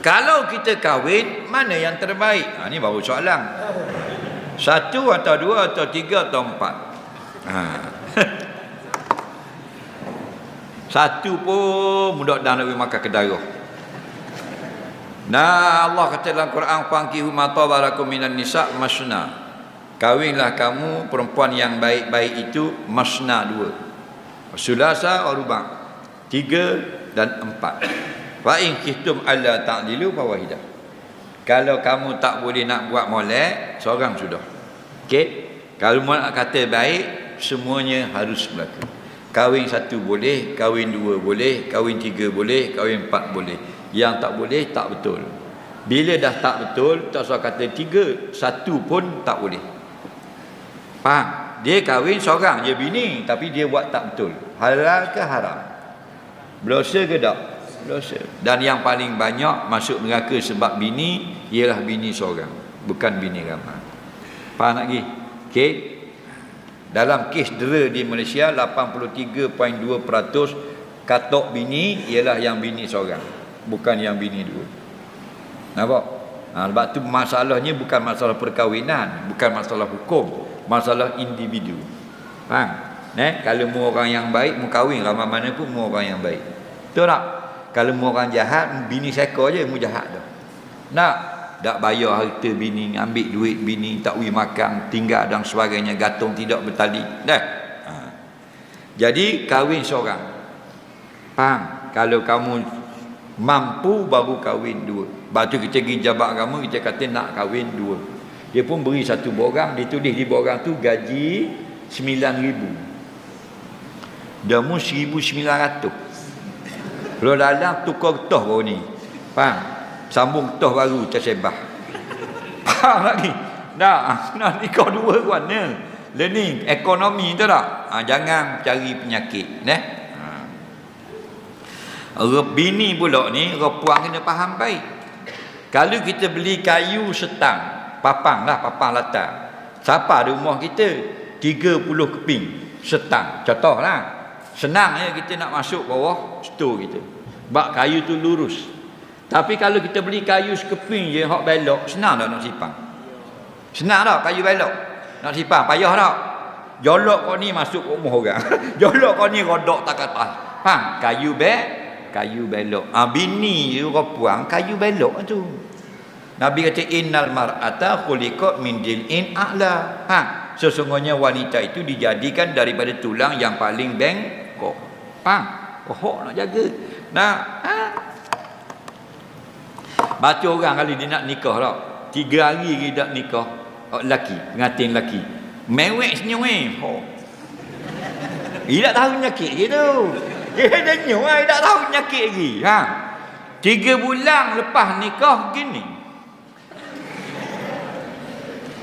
Kalau kita kahwin, mana yang terbaik? Ha, ini baru soalan. Satu atau dua atau tiga atau empat? Ha. Satu pun mudah-mudahan nak makan kedarah. Nah Allah kata dalam Quran fankihu ma tabarakum minan nisa masna. Kawinlah kamu perempuan yang baik-baik itu masna dua. Sulasa wa. Tiga dan empat. Fa in khiftum alla ta'dilu fa wahidah. Kalau kamu tak boleh nak buat molek, seorang sudah. Okey? Kalau nak kata baik, semuanya harus berlaku. Kahwin satu boleh, kahwin dua boleh, kahwin tiga boleh, kahwin empat boleh. Yang tak boleh, tak betul. Bila dah tak betul, tak usah kata tiga, satu pun tak boleh. Faham? Dia kahwin seorang je bini, tapi dia buat tak betul. Halal ke haram? Berdosa ke tak? Berdosa. Dan yang paling banyak masuk neraka sebab bini, ialah bini seorang. Bukan bini ramai. Faham lagi? Okey? Dalam kes dera di Malaysia 83.2% katok bini ialah yang bini seorang bukan yang bini dua. Nampak? Ha, sebab tu masalahnya bukan masalah perkahwinan, bukan masalah hukum, masalah individu. Faham? Ne? Kalau mu orang yang baik mu kahwin ramai mana pun mu orang yang baik. Betul tak? Kalau mu orang jahat, bini sekor je mu jahat dah. Nak tak bayar harta bini ambil duit bini tak wi makan tinggal dan sebagainya gantung tidak bertali. Dah. Ha. jadi kahwin seorang. Faham? Kalau kamu mampu baru kahwin dua. Batu kita pergi jabat agama kita kata nak kahwin dua. Dia pun beri satu borang ditulis di borang tu gaji sembilan ribu. Damu seribu sembilan ratus kalau dalam tukar toh baru ni. Faham? Sambung toh baru tersebah faham lagi dah nak nikah dua ni. Learning ekonomi tu tak? Ha, jangan cari penyakit ne ha. bini pula ni puang kena faham baik. Kalau kita beli kayu setang papang lah papang latar. Siapa di rumah kita? 30 keping setang. Contoh lah senang ya kita nak masuk bawah store kita bak kayu tu lurus tapi kalau kita beli kayu sekeping je hok belok, senang tak nak sipang? Senang tak kayu belok? Nak sipang payah tak? Jolok kau ni masuk rumah orang. Jolok kau ni rodok tak kata. Faham? Kayu be, kayu belok. Ah ha, bini je kau puang kayu belok tu. Nabi kata innal mar'ata khuliqat min dil'in a'la. Ha, sesungguhnya wanita itu dijadikan daripada tulang yang paling bengkok. Faham? Kau nak jaga. Nah, ha, Baca orang kali dia nak nikah tak. Tiga hari dia nak nikah. Oh, lelaki. Pengantin lelaki. Mewek senyum eh. Oh. Dia tak tahu nyakit. Dia dah nyum lah. Dia tak tahu nyakit lagi. Ha. Tiga bulan lepas nikah gini.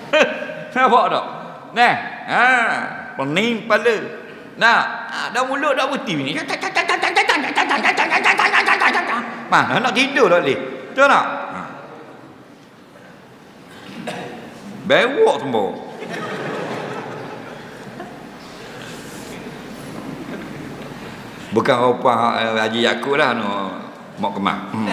Nampak tak? Nah. Ha. Pening kepala. Dah mulut dah putih ni. Mana nak tidur tak boleh? Betul tak? Ha. Bewok semua. Bukan rupa Haji Yaakob lah no. Mau kemak. Hmm.